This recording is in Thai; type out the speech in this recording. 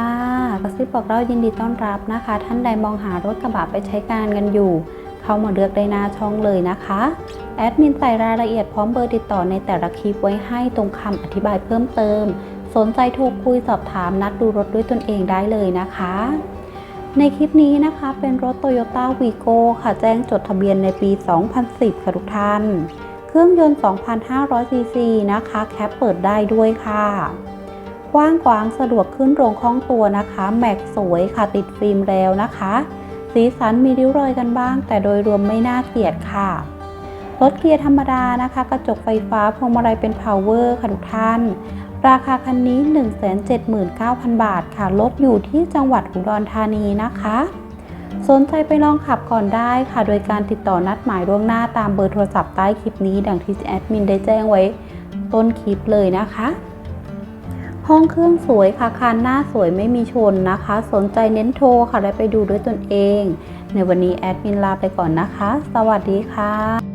ค่ะกระซิบบอกเรายินดีต้อนรับนะคะ ท่านใดมองหารถกระบะไปใช้การกันอยู่ เข้ามาเลือกได้หน้าช่องเลยนะคะ แอดมินใส่รายละเอียดพร้อมเบอร์ติดต่อในแต่ละคลิปไว้ให้ตรงคำอธิบายเพิ่มเติม สนใจโทรคุยสอบถามนัดดูรถด้วยตนเองได้เลยนะคะ ในคลิปนี้นะคะเป็นรถ Toyota Vigo ค่ะแจ้งจดทะเบียนในปี 2010 ค่ะทุกท่าน เครื่องยนต์ 2,500ซีซีนะคะ แคปเปิดได้ด้วยค่ะ กว้างขวางสะดวกขึ้นโรงคล่องตัวนะคะ แม็กสวยค่ะติดฟิล์มแล้วนะคะ สีสันมีริ้วรอยกันบ้าง แต่โดยรวมไม่น่าเกลียดค่ะรถเกียร์ธรรมดานะคะ กระจกไฟฟ้าพวงมาลัยเป็น power ค่ะทุกท่าน ราคาคันนี้ 179,000 บาทค่ะรถอยู่ที่จังหวัดอุดรธานีนะคะ สนใจไปลองขับก่อนได้ค่ะ โดยการติดต่อนัดหมายล่วงหน้าตามเบอร์โทรศัพท์ใต้คลิปนี้ ดังที่แอดมินได้แจ้งไว้ต้นคลิปเลยนะคะ ห้องเครื่องสวยค่ะคานหน้าสวยไม่มีชนนะคะ สนใจเน้นโทรค่ะและไปดูด้วยตนเอง ในวันนี้แอดมินลาไปก่อนนะคะ สวัสดีค่ะ